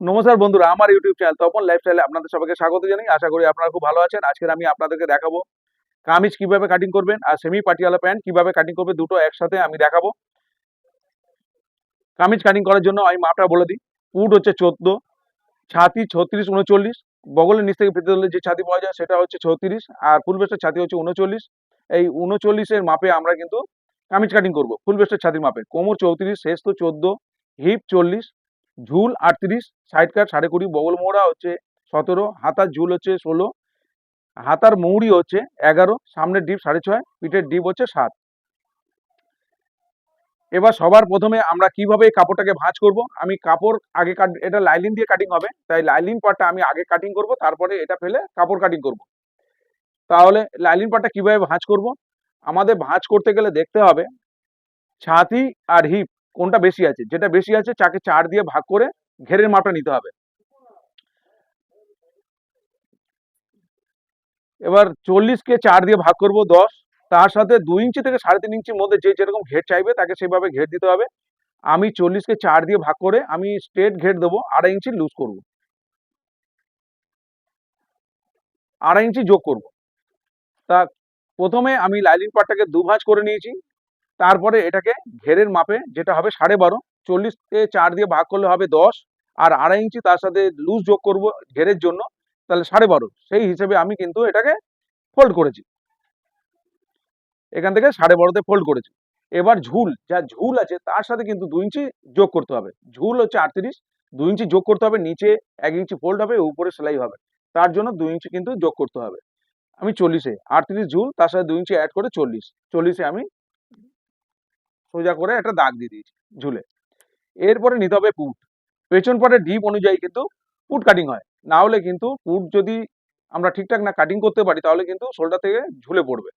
নমস্কার বন্ধুরা, আমার ইউটিউব চ্যানেল তপন লাইফস্টাইলে আপনাদের সবাইকে স্বাগত জানাই। আশা করি আপনারা খুব ভালো আছেন। আজকের আমি আপনাদেরকে দেখাবো কামিজ কীভাবে কাটিং করবেন আর সেমি পাটিয়ালা প্যান্ট কীভাবে কাটিং করবে দুটো একসাথে আমি দেখাবো। কামিজ কাটিং করার জন্য আমি মাপটা বলে দিই। পুট হচ্ছে চোদ্দ, ছাতি ছত্রিশ, উনচল্লিশ। বগলের নিচ থেকে ফিতে ধরলে যে ছাতি পাওয়া যায় সেটা হচ্ছে ছত্রিশ আর ফুল বেস্টের ছাতি হচ্ছে উনচল্লিশ। এই উনচল্লিশের মাপে আমরা কিন্তু কামিজ কাটিং করব, ফুল বেস্টের ছাতির মাপে। কোমর চৌত্রিশ, শেষ তো চোদ্দ হিপ চল্লিশ। ঝুল আটত্রিশ সাইড কাট সাড়ে কুড়ি, বগল মোড়া হচ্ছে সতেরো, হাতার ঝুল হচ্ছে ষোলো, হাতার মৌরি হচ্ছে এগারো, সামনের ডিপ সাড়ে ছয়, পিঠের ডিপ হচ্ছে সাত। এবার সবার প্রথমে আমরা কীভাবে এই কাপড়টাকে ভাঁজ করব? আমি কাপড় আগে কাট, এটা লাইলিন দিয়ে কাটিং হবে, তাই লাইলিন পার্টটা আমি আগে কাটিং করব, তারপরে এটা ফেলে কাপড় কাটিং করব। তাহলে লাইলিন পার্টটা কীভাবে ভাঁজ করব? আমাদের ভাঁজ করতে গেলে দেখতে হবে, ছাতি আর হিপ কোনটা বেশি আছে? যেটা বেশি আছে চাকে চার দিয়ে ভাগ করে ঘেরের মাপটা নিতে হবে। এবার চল্লিশকে চার দিয়ে ভাগ করব দশ, তার সাথে দুই ইঞ্চি থেকে সাড়ে তিন ইঞ্চির মধ্যে যে যেরকম ঘের চাইবে তাকে সেভাবে ঘের দিতে হবে। আমি চল্লিশকে চার দিয়ে ভাগ করে আমি স্ট্রেট ঘের দেবো, আড়াই ইঞ্চি লুজ করব। আড়াই ইঞ্চি যোগ করব। তা প্রথমে আমি লাইলিন পাটটাকে দু ভাঁজ করে নিয়েছি। তারপরে এটাকে ঘেরের মাপে যেটা হবে সাড়ে বারো চল্লিশকে চার দিয়ে ভাগ করলে হবে দশ, আর আড়াই ইঞ্চি তার সাথে লুজ যোগ করব ঘেরের জন্য, তাহলে সাড়ে বারো। সেই হিসেবে আমি কিন্তু এটাকে ফোল্ড করেছি। এখান থেকে সাড়ে বারোতে ফোল্ড করেছি। এবার ঝুল, যা ঝুল আছে তার সাথে কিন্তু দু ইঞ্চি যোগ করতে হবে। ঝুল হচ্ছে আটত্রিশ দু ইঞ্চি যোগ করতে হবে, নিচে এক ইঞ্চি ফোল্ড হবে, উপরে সেলাই হবে। তার জন্য দু ইঞ্চি কিন্তু যোগ করতে হবে। আমি চল্লিশে, আটত্রিশ ঝুল, তার সাথে দু ইঞ্চি অ্যাড করে চল্লিশ। চল্লিশে আমি সোজা করে একটা দাগ দিয়ে দিয়েছি, ঝুলে। এরপরে নিতে হবে পুট। পেছন পাটের ডিপ অনুযায়ী কিন্তু পুট কাটিং হয়। না হলে কিন্তু পুট যদি আমরা ঠিকঠাক না কাটিং করতে পারি, তাহলে কিন্তু শোল্ডার থেকে ঝুলে পড়বে।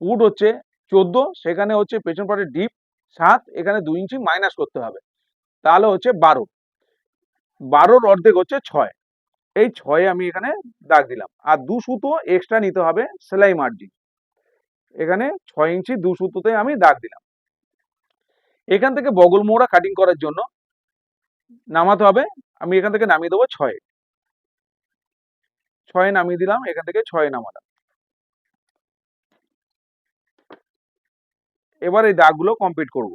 পুট হচ্ছে চোদ্দ, সেখানে হচ্ছে পেছন পাটের ডিপ সাত, এখানে দুই ইঞ্চি মাইনাস করতে হবে। তাহলে হচ্ছে বারো। বারোর অর্ধেক হচ্ছে ছয়। এই ছয়ে আমি এখানে দাগ দিলাম। আর দু সুতো এক্সট্রা নিতে হবে সেলাই মার্জিন। এখানে ছয় ইঞ্চি দু সুতোতে আমি দাগ দিলাম। এখান থেকে বগল মোড়া কাটিং করার জন্য নামাতে হবে। আমি এখান থেকে নামিয়ে দেবো ছয়। ছয়ে নামিয়ে দিলাম, এখান থেকে ছয়ে নামালাম। এবার এই দাগগুলো কমপ্লিট করব।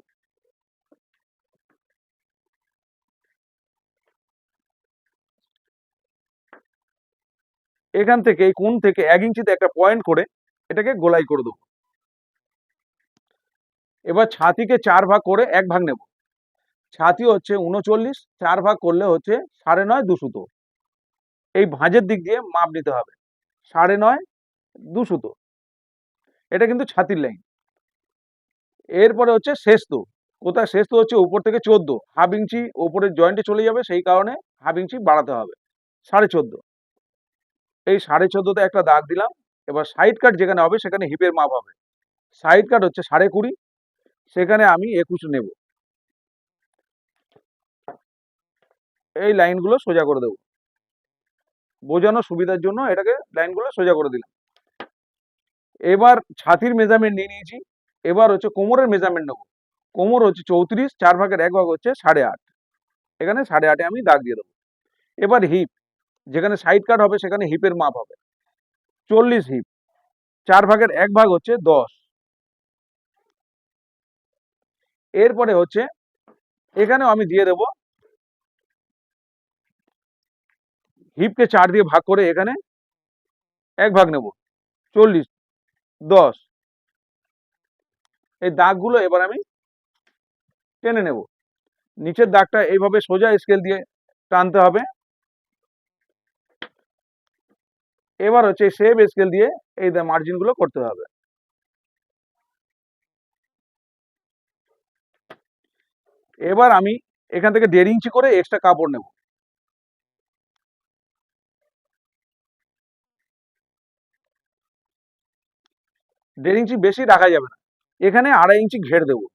এখান থেকে এই কোণ থেকে এক ইঞ্চিতে একটা পয়েন্ট করে এটাকে গোলাই করে দেবো। এবার ছাতিকে চার ভাগ করে এক ভাগ নেব। ছাতি হচ্ছে উনচল্লিশ, চার ভাগ করলে হচ্ছে সাড়ে নয় দুশোতো এই ভাঁজের দিক দিয়ে মাপ নিতে হবে। সাড়ে নয় দুশোতো এটা কিন্তু ছাতির লাইন এরপরে হচ্ছে শেষ শেষতো কোথায়? শেষতো হচ্ছে উপর থেকে চোদ্দ। হাফ ইঞ্চি ওপরের জয়েন্টে চলে যাবে, সেই কারণে হাফ ইঞ্চি বাড়াতে হবে। সাড়ে চোদ্দ। এই সাড়ে চোদ্দোতে একটা দাগ দিলাম। এবার সাইড কাট যেখানে হবে, সেখানে হিপের মাপ হবে। সাইড কাট হচ্ছে সাড়ে কুড়ি সেখানে আমি একুশ নেব। এই লাইনগুলো সোজা করে দেবো। বোঝানোর সুবিধার জন্য এটাকে লাইনগুলো সোজা করে দিলাম। এবার ছাতির মেজারমেন্ট নিয়ে নিয়েছি। এবার হচ্ছে কোমরের মেজারমেন্ট নেব। কোমর হচ্ছে চৌত্রিশ, চার ভাগের এক ভাগ হচ্ছে সাড়ে আট। এখানে সাড়ে আটে আমি দাগ দিয়ে দেবো। এবার হিপ যেখানে সাইড কাট হবে সেখানে হিপের মাপ হবে। চল্লিশ হিপ চার ভাগের এক ভাগ হচ্ছে দশ। এরপরে হচ্ছে, এখানেও আমি দিয়ে দেব হিপকে চার দিয়ে ভাগ করে এখানে এক ভাগ নেব। চল্লিশ, দশ, এই দাগগুলো এবার আমি টেনে নেব। নিচের দাগটা এইভাবে সোজা স্কেল দিয়ে টানতে হবে। এবার হচ্ছে সেভ স্কেল দিয়ে এই মার্জিনগুলো করতে হবে। এবার আমি এখান থেকে দেড় ইঞ্চি করে এক্সট্রা কাপড় নেব। দেড় ইঞ্চি বেশি রাখা যাবে না। এখানে আড়াই ইঞ্চি ঘের দেবো।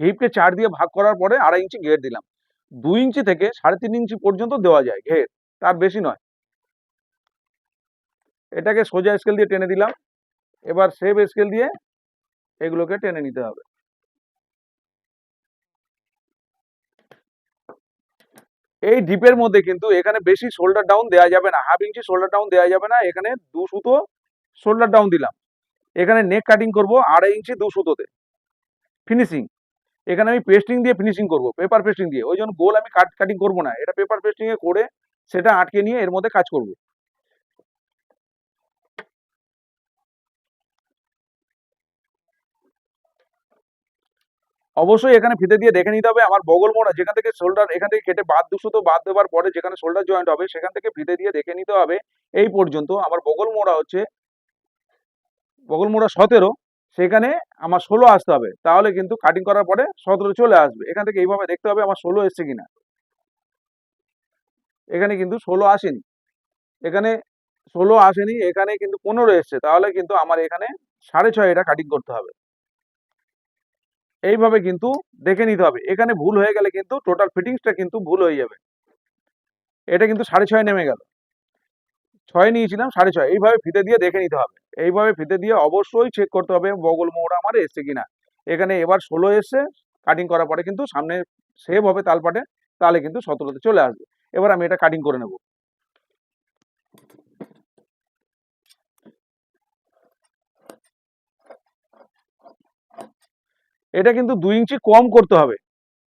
হিপকে চার দিয়ে ভাগ করার পরে আড়াই ইঞ্চি ঘের দিলাম। দুই ইঞ্চি থেকে সাড়ে তিন ইঞ্চি পর্যন্ত দেওয়া যায় ঘের, তার বেশি নয়। এটাকে সোজা স্কেল দিয়ে টেনে দিলাম। এবার সেভ স্কেল দিয়ে এগুলোকে টেনে নিতে হবে। এই ডিপের মধ্যে কিন্তু এখানে বেশি শোল্ডার ডাউন দেওয়া যাবে না। হাফ ইঞ্চি শোল্ডার ডাউন দেওয়া যাবে না। এখানে দু সুতো শোল্ডার ডাউন দিলাম। এখানে নেক কাটিং করব আড়াই ইঞ্চি দু সুতোতে। ফিনিশিং এখানে আমি পেস্টিং দিয়ে ফিনিশিং করব পেপার পেস্টিং দিয়ে। ওই জন্য গোল আমি কাট কাটিং করব না। এটা পেপার পেস্টিংয়ে করে সেটা আটকে নিয়ে এর মধ্যে কাজ করব। অবশ্যই এখানে ফিতে দিয়ে দেখে নিতে হবে। আমার বগল মোড়া, যেখান থেকে শোল্ডার এখান থেকে কেটে বাদ দুশো তো বাদ দেওয়ার পরে যেখানে শোল্ডার জয়েন্ট হবে, সেখান থেকে ফিতে দিয়ে দেখে নিতে হবে। এই পর্যন্ত আমার বগল মোড়া হচ্ছে বগল মোড়া সতেরো, সেখানে আমার ষোলো আসতে হবে। তাহলে কিন্তু কাটিং করার পরে সতেরো চলে আসবে। এখান থেকে এইভাবে দেখতে হবে আমার ষোলো এসছে কিনা। এখানে কিন্তু ষোলো আসেনি। এখানে ষোলো আসেনি, এখানে কিন্তু পনেরো এসছে। তাহলে কিন্তু আমার এখানে সাড়ে ছয় এটা কাটিং করতে হবে। এইভাবে কিন্তু দেখে নিতে হবে। এখানে ভুল হয়ে গেলে কিন্তু টোটাল ফিটিংসটা কিন্তু ভুল হয়ে যাবে। এটা কিন্তু সাড়ে ছয় নেমে গেল। ছয় নিয়েছিলাম সাড়ে ছয়। এইভাবে ফিতে দিয়ে দেখে নিতে হবে। এইভাবে ফিতে দিয়ে অবশ্যই চেক করতে হবে বগল মোড় আমার এসছে কিনা। এখানে এবার ষোলো এসছে। কাটিং করার পরে কিন্তু সামনে সেভ হবে তালপাটে, তাহলে কিন্তু সতেরোতে চলে আসবে। এবার আমি এটা কাটিং করে নেব। এটা কিন্তু দুই ইঞ্চি কম করতে হবে।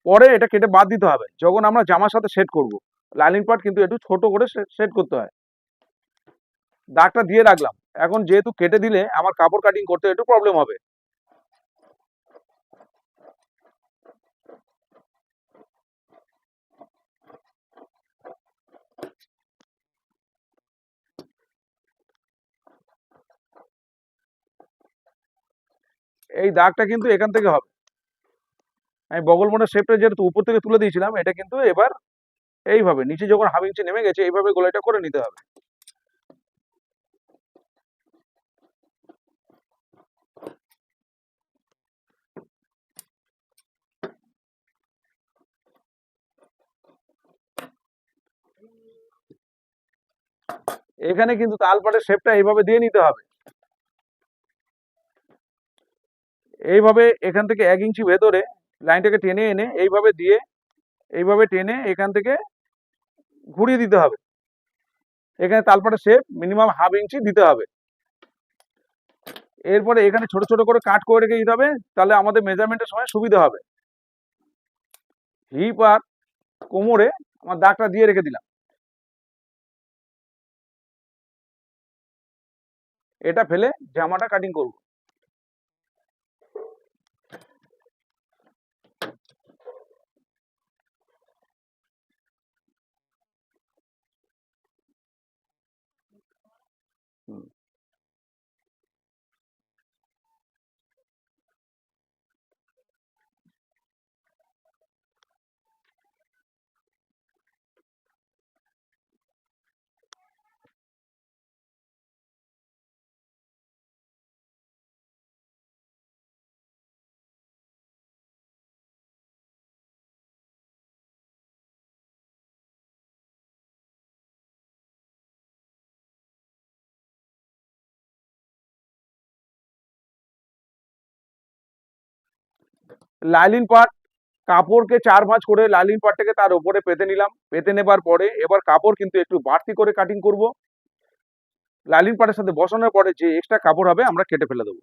পরে এটা কেটে বাদ দিতে হবে। যখন আমরা জামার সাথে সেট করব লাইনিং পার্ট কিন্তু একটু ছোট করে সেট করতে হয়। দাগটা দিয়ে রাখলাম। এখন যেহেতু কেটে দিলে, আমার কাপড় কাটিং করতে একটু প্রবলেম হবে। এই দাগটা কিন্তু এখান থেকে হবে। আমি বগল মোড়ের শেপটা যেহেতু উপর থেকে তুলে দিয়েছিলাম, এটা কিন্তু এবার এইভাবে, নিচে যখন হাফ ইঞ্চি নেমে গেছে, এইভাবে গোলাইটা করে নিতে হবে। এখানে কিন্তু তালপাটের শেপটা এইভাবে দিয়ে নিতে হবে। এইভাবে এখান থেকে এক ইঞ্চি ভেতরে লাইনটাকে টেনে এনে এইভাবে দিয়ে এইভাবে টেনে এখান থেকে ঘুরিয়ে দিতে হবে। এখানে তালপাটের শেপ মিনিমাম হাফ ইঞ্চি দিতে হবে। এরপরে এখানে ছোট ছোট করে কাট করে রেখে দিতে হবে, তাহলে আমাদের মেজারমেন্টের সময় সুবিধা হবে। হিপ আর কোমরে আমার দাগটা দিয়ে রেখে দিলাম। এটা ফেলে জামাটা কাটিং করব। লাইলিন পাট, কাপড়কে চার ভাঁজ করে লাইলিন পাটটাকে তার উপরে পেতে নিলাম। পেতে নেবার পরে এবার কাপড় কিন্তু একটু বাড়তি করে কাটিং করব। লাইলিন পাটের সাথে বসানোর পরে যে এক্সট্রা কাপড় হবে আমরা কেটে ফেলে দেবো।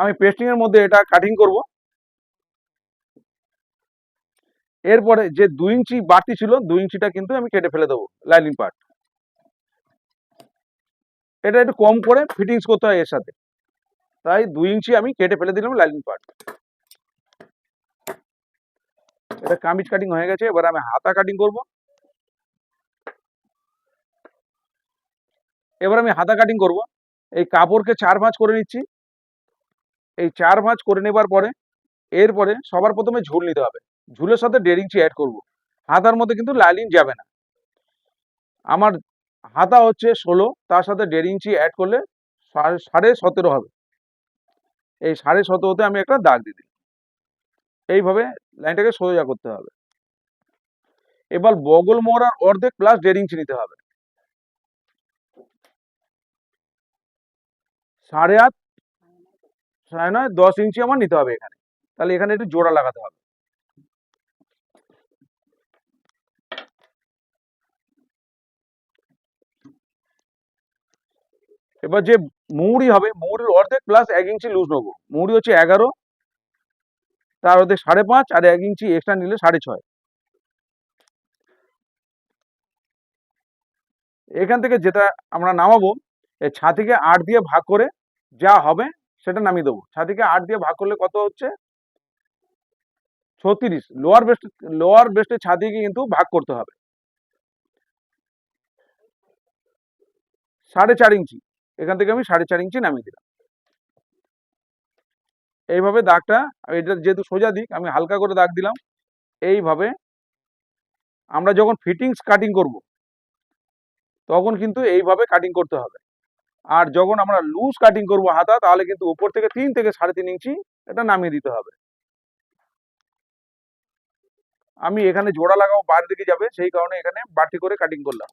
আমি পেস্টিং এর মধ্যে এটা কাটিং করব। এরপরে যে দুই ইঞ্চি বাড়তি ছিল দুই ইঞ্চিটা কিন্তু আমি কেটে ফেলে দেবো লাইনিং পার্ট এটা একটু কম করে ফিটিংস করতে হয় এর সাথে। তাই দুই ইঞ্চি আমি কেটে ফেলে দিলাম লাইনিং পার্ট এটা কামিজ কাটিং হয়ে গেছে, এবার আমি হাতা কাটিং করব। এবার আমি হাতা কাটিং করব। এই কাপড়কে চার ভাঁজ করে নিচ্ছি। এই চার ভাঁজ করে নেবার পরে, এরপরে সবার প্রথমে ঝুল নিতে হবে। ঝুলের সাথে ইঞ্চি অ্যাড করব। হাতার মধ্যে কিন্তু লাইলিন যাবে না। আমার হাতা হচ্ছে ষোলো, তার সাথে ইঞ্চি অ্যাড করলে সাড়ে সতেরো হবে। এই সাড়ে সতেরোতে আমি একটা দাগ দিয়ে দিই এইভাবে লাইনটাকে সোজা করতে হবে। এবার বগল মোড়ার অর্ধেক প্লাস ইঞ্চি নিতে হবে। সাড়ে আট সাড়ে নয়, দশ ইঞ্চি আমার নিতে হবে এখানে। তাহলে এখানে একটু জোড়া লাগাতে হবে। এবার যে মৌরি হবে মৌরির অর্ধেক প্লাস এক ইঞ্চি লুজ নেব। মৌরি হচ্ছে এগারো, তার অর্ধেক সাড়ে পাঁচ আর এক ইঞ্চি এক্সট্রা নিলে সাড়ে ছয়। এখান থেকে যেটা আমরা নামাবো এই ছাতিকে আট দিয়ে ভাগ করে যা হবে সেটা নামিয়ে দেবো। ছাতিকে আট দিয়ে ভাগ করলে কত হচ্ছে? ছত্রিশ। লোয়ার বেস্ট লোয়ার বেস্টের ছাতিকে কিন্তু ভাগ করতে হবে। সাড়ে চার ইঞ্চি। এখান থেকে আমি সাড়ে চার ইঞ্চি নামিয়ে দিলাম। এইভাবে দাগটা, এটা যেহেতু সোজা দিক, আমি হালকা করে দাগ দিলাম। এইভাবে আমরা যখন ফিটিংস কাটিং করব, তখন কিন্তু এইভাবে কাটিং করতে হবে। আর যখন আমরা লুজ কাটিং করব হাতা, তাহলে কিন্তু উপর থেকে তিন থেকে সাড়ে তিন ইঞ্চি এটা নামিয়ে দিতে হবে। আমি এখানে জোড়া লাগাবো বাইরের দিকে যাবে, সেই কারণে এখানে বাড়তি করে কাটিং করলাম।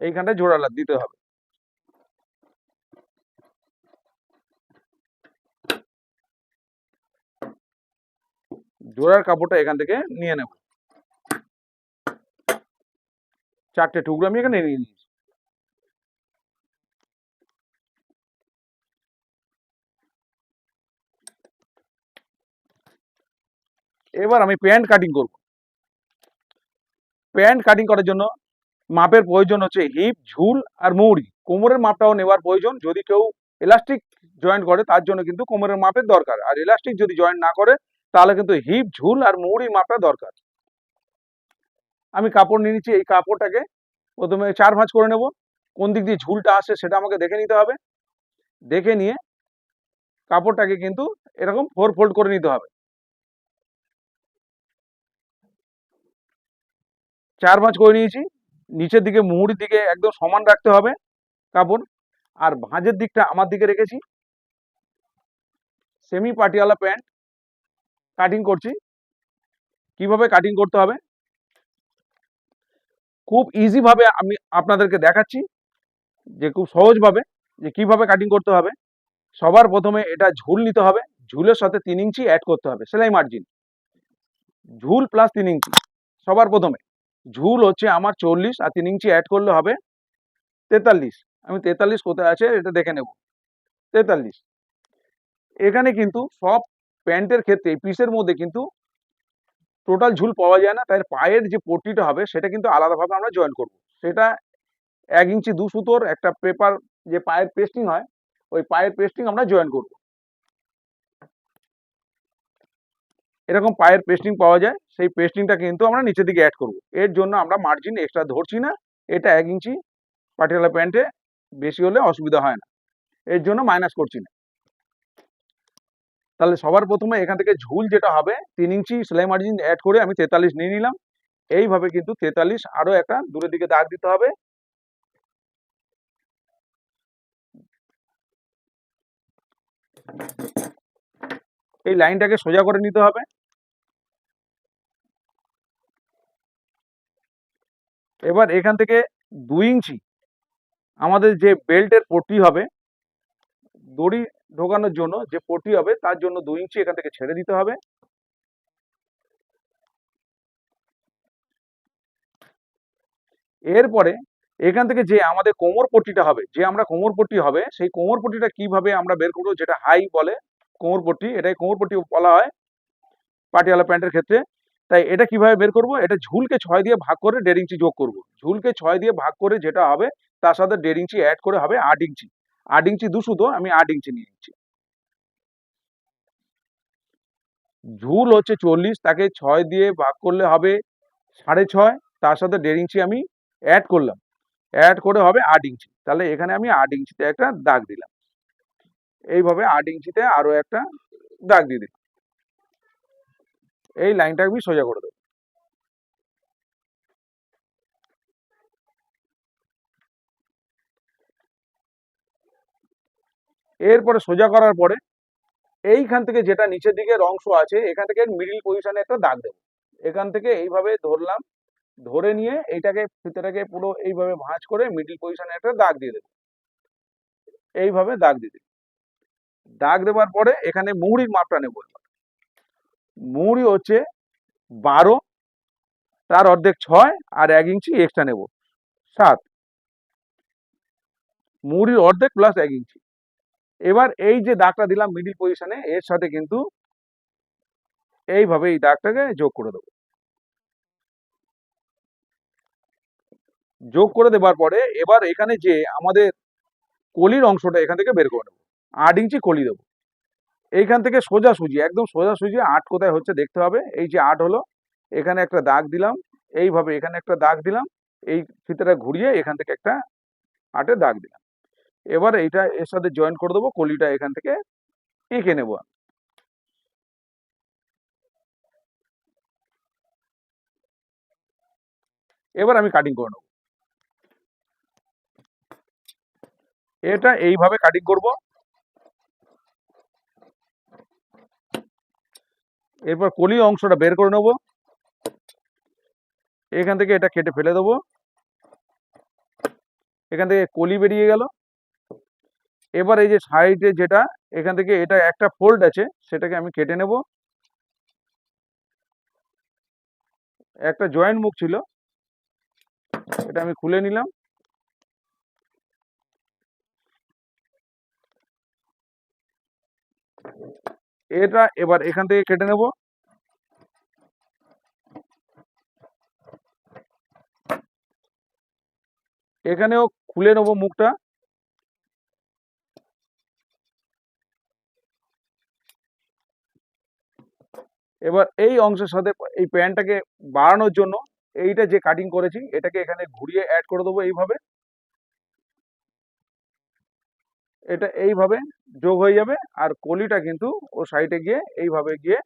এইখানটায় জোড়া দিতে হবে। জোড়ার কাপড়টা এখান থেকে নিয়ে নেব। চারটে টুকরো আমি এখানে নিয়ে নিয়েছি। এবার আমি প্যান্ট কাটিং করব। প্যান্ট কাটিং করার জন্য মাপের প্রয়োজন হচ্ছে হিপ ঝুল আর মৌরি কোমরের মাপটাও নেওয়ার প্রয়োজন। যদি কেউ এলাস্টিক জয়েন্ট করে, তার জন্য কিন্তু কোমরের মাপের দরকার। আর এলাস্টিক যদি জয়েন্ট না করে, তাহলে কিন্তু হিপ ঝুল আর মৌরি মাপটা দরকার। আমি কাপড় নিয়ে নিচ্ছি, এই কাপড়টাকে প্রথমে চার ভাঁজ করে নেব। কোন দিক দিয়ে ঝুলটা আসে সেটা আমাকে দেখে নিতে হবে। দেখে নিয়ে কাপড়টাকে কিন্তু এরকম ফোর ফোল্ড করে নিতে হবে। চার ভাঁজ করে নিয়েছি। নিচের দিকে, মুহুরির দিকে একদম সমান রাখতে হবে কাপড়। আর ভাঁজের দিকটা আমার দিকে রেখেছি। সেমি পাটিয়ালা প্যান্ট কাটিং করছি। কীভাবে কাটিং করতে হবে? খুব ইজি ভাবে আমি আপনাদেরকে দেখাচ্ছি যে খুব সহজভাবে যে কীভাবে কাটিং করতে হবে। সবার প্রথমে এটা ঝুল নিতে হবে। ঝুলের সাথে তিন ইঞ্চি অ্যাড করতে হবে, সেলাই মার্জিন ঝুল প্লাস তিন ইঞ্চি, সবার প্রথমে। ঝুল হচ্ছে আমার চল্লিশ আর তিন ইঞ্চি অ্যাড করলে হবে তেতাল্লিশ। আমি তেতাল্লিশ কোথায় আছে এটা দেখে নেব। তেতাল্লিশ। এখানে কিন্তু সব প্যান্টের ক্ষেত্রে পিসের মধ্যে কিন্তু টোটাল ঝুল পাওয়া যায় না তাই পায়ের যে পট্টিটা হবে সেটা কিন্তু আলাদাভাবে আমরা জয়েন করব। সেটা এক ইঞ্চি দু সুতোর একটা পেপার যে পায়ের পেস্টিং হয়, ওই পায়ের পেস্টিং আমরা জয়েন করব। এরকম পায়ের পেস্টিং পাওয়া যায়, সেই পেস্টিংটা কিন্তু আমরা নিচের দিকে অ্যাড করব। এর জন্য আমরা মার্জিন এক্সট্রা ধরছি না, এটা এক ইঞ্চি পাটিয়ালা প্যান্টে বেশি হলে অসুবিধা হয় না। এর জন্য মাইনাস করছি না। তাহলে সবার প্রথমে এখান থেকে ঝুল যেটা হবে, তিন ইঞ্চি সেলাই মার্জিন অ্যাড করে আমি তেতাল্লিশ নিয়ে নিলাম। এইভাবে কিন্তু তেতাল্লিশ আরও একটা দূরের দিকে দাগ দিতে হবে। এই লাইনটাকে সোজা করে নিতে হবে। এবার এখান থেকে দুই ইঞ্চি আমাদের যে বেল্টের পট্টি হবে, দড়ি ঢোকানোর জন্য যে পটি হবে, তার জন্য দুই ইঞ্চি এখান থেকে ছেড়ে দিতে হবে। এরপরে এখান থেকে যে আমাদের কোমর পট্টিটা হবে, যে আমরা কোমর পট্টি হবে, সেই কোমর পট্টিটা কীভাবে আমরা বের করব, যেটা হাই বলে কোমর পট্টি এটাই কোমর পট্টি বলা হয় পাটিয়ালা প্যান্টের ক্ষেত্রে। তাই এটা কীভাবে বের করব, এটা ঝুলকে ছয় দিয়ে ভাগ করে দেড় ইঞ্চি যোগ করব। ঝুলকে ছয় দিয়ে ভাগ করে যেটা হবে, তার সাথে দেড় ইঞ্চি অ্যাড করে হবে আট ইঞ্চি। আট ইঞ্চি দু সুতো, আমি আট ইঞ্চি নিয়ে নিচ্ছি। ঝুল হচ্ছে চল্লিশ, তাকে ছয় দিয়ে ভাগ করলে হবে সাড়ে ছয়, তার সাথে দেড় ইঞ্চি আমি অ্যাড করলাম। অ্যাড করে হবে আট ইঞ্চি। তাহলে এখানে আমি আট ইঞ্চিতে একটা দাগ দিলাম। এইভাবে আট ইঞ্চিতে আরও একটা দাগ দিয়ে দিলাম। এই লাইনটা আমি সোজা করে দেবো। এরপরে সোজা করার পরে এইখান থেকে যেটা নিচের দিকের অংশ আছে, এখান থেকে মিডিল পজিশনে একটা দাগ দেবো। এখান থেকে এইভাবে ধরলাম, ধরে নিয়ে এইটাকে ফিতেটাকে পুরো এইভাবে ভাঁজ করে মিডিল পজিশনে একটা দাগ দিয়ে দেবো। এইভাবে দাগ দিয়ে দিই দাগ দেওয়ার পরে এখানে মুহুরির মাপটা নেব। মুহুরি হচ্ছে বারো, তার অর্ধেক ছয় আর এক ইঞ্চি এক্সট্রা নেব, সাত। মুহুরির অর্ধেক প্লাস এক ইঞ্চি। এবার এই যে দাগটা দিলাম মিডিল পজিশনে এর সাথে কিন্তু এইভাবে এই দাগটাকে যোগ করে দেবো। যোগ করে দেওয়ার পরে এবার এখানে যে আমাদের কলির অংশটা এখান থেকে বের করে নেব। আট ইঞ্চি কলি দেবো। এইখান থেকে সোজা সুজি, একদম সোজা সুজি, আট কোথায় হচ্ছে দেখতে হবে। এই যে আট হলো, এখানে একটা দাগ দিলাম, এইভাবে এখানে একটা দাগ দিলাম, এই ফিতেটা ঘুরিয়ে এখান থেকে একটা আটের দাগ দিলাম। এবার এইটা এর সাথে জয়েন করে দেবো, কলিটা এখান থেকে এঁকে নেব। এবার আমি কাটিং করে নেব। এটা এইভাবে কাটিং করব। এরপর কলি অংশটা বের করে নেব। এখান থেকে এটা কেটে ফেলে দেবো। এখান থেকে কলি বেরিয়ে গেল। এবার এই যে সাইডে যেটা, এখান থেকে এটা একটা ফোল্ড আছে, সেটাকে আমি কেটে নেব। একটা জয়েন্ট মুখ ছিল, এটা আমি খুলে নিলাম। এটা এবার এখান থেকে কেটে নেব। এখানেও খুলে নেব মুখটা। এবার এই অংশের সাথে এই প্যান্টটাকে বাড়ানোর জন্য এইটা যে কাটিং করেছি, এটাকে এখানে ঘুরিয়ে অ্যাড করে দেবো এইভাবে। এটা এইভাবে যোগ হয়ে যাবে আর কলিটা কিন্তু ও সাইডে গিয়ে এইভাবে গিয়ে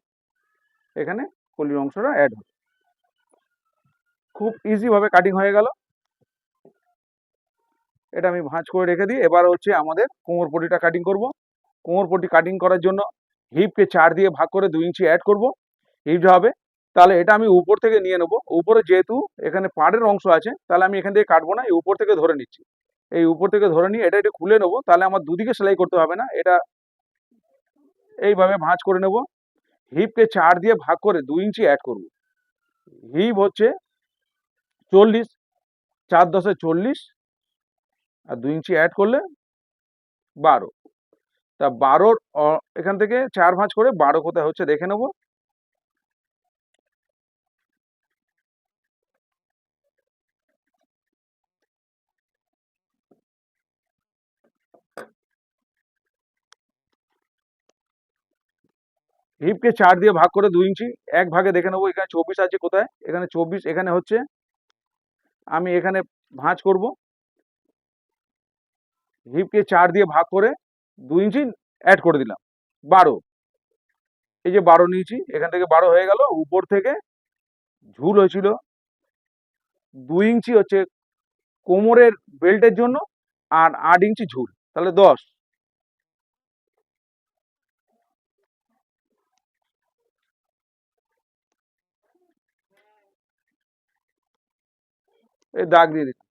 এখানে কলির অংশটা অ্যাড হবে। খুব ইজিভাবে কাটিং হয়ে গেল। এটা আমি ভাঁজ করে রেখে দিই। এবার হচ্ছে আমাদের কোমর পটিটা কাটিং করব। কোমর পটি কাটিং করার জন্য হিপকে চার দিয়ে ভাগ করে দুই ইঞ্চি অ্যাড করব। হিপ হবে। তাহলে এটা আমি উপর থেকে নিয়ে নেব। উপরে যেহেতু এখানে পাড়ের অংশ আছে, তাহলে আমি এখান থেকে কাটবো না, এই উপর থেকে ধরে নিচ্ছি। এই উপর থেকে ধরে নিয়ে এটা একটু খুলে নেব, তাহলে আমার দুদিকে সেলাই করতে হবে না, এটা এইভাবে ভাঁজ করে নেব। হিপকে চার দিয়ে ভাগ করে দুই ইঞ্চি অ্যাড করব। হিপ হচ্ছে চল্লিশ, চার দশে চল্লিশ, আর দুই ইঞ্চি অ্যাড করলে বারো। তা বারোর এখান থেকে চার ভাঁজ করে বারো কোথায় হচ্ছে দেখে নেব। হিপকে চার দিয়ে ভাগ করে দুই ইঞ্চি, এক ভাগে দেখে নেব, এখানে চব্বিশ আছে কোথায়? এখানে চব্বিশ, এখানে হচ্ছে আমি এখানে ভাঁজ করব। হিপকে চার দিয়ে ভাগ করে দুই ইঞ্চি অ্যাড করে দিলাম, বারো। এই যে বারো নিয়েছি, এখান থেকে বারো হয়ে গেল, উপর থেকে ঝুল হয়েছিল। দুই ইঞ্চি হচ্ছে কোমরের বেল্টের জন্য আর আট ইঞ্চি ঝুল, তাহলে দশ। এই দাগ দিয়ে দিলাম।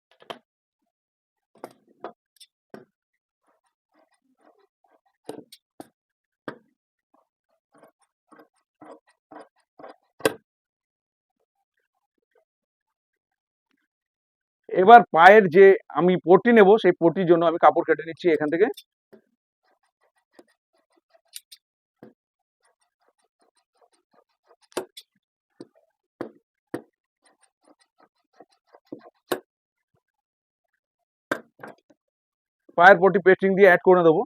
এবার পায়ের যে আমি পটি নেব, সেই পটির জন্য আমি কাপড় কেটে নিচ্ছি এখান থেকে। পায়ের পটি পেস্টিং দিয়ে অ্যাড করে দেবো।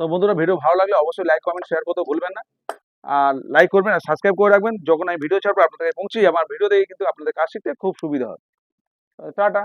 তো বন্ধুরা ভিডিও ভালো লাগলে অবশ্যই লাইক কমেন্ট শেয়ার করতে ভুলবেন না। আর লাইক করবেন আর সাবস্ক্রাইব করে রাখবেন। যখন আমি ভিডিও ছাড়বো, আপনাদের পৌঁছি আমার ভিডিও দেখে কিন্তু আপনাদের কাজ শিখতে খুব সুবিধা হয়। টাটা।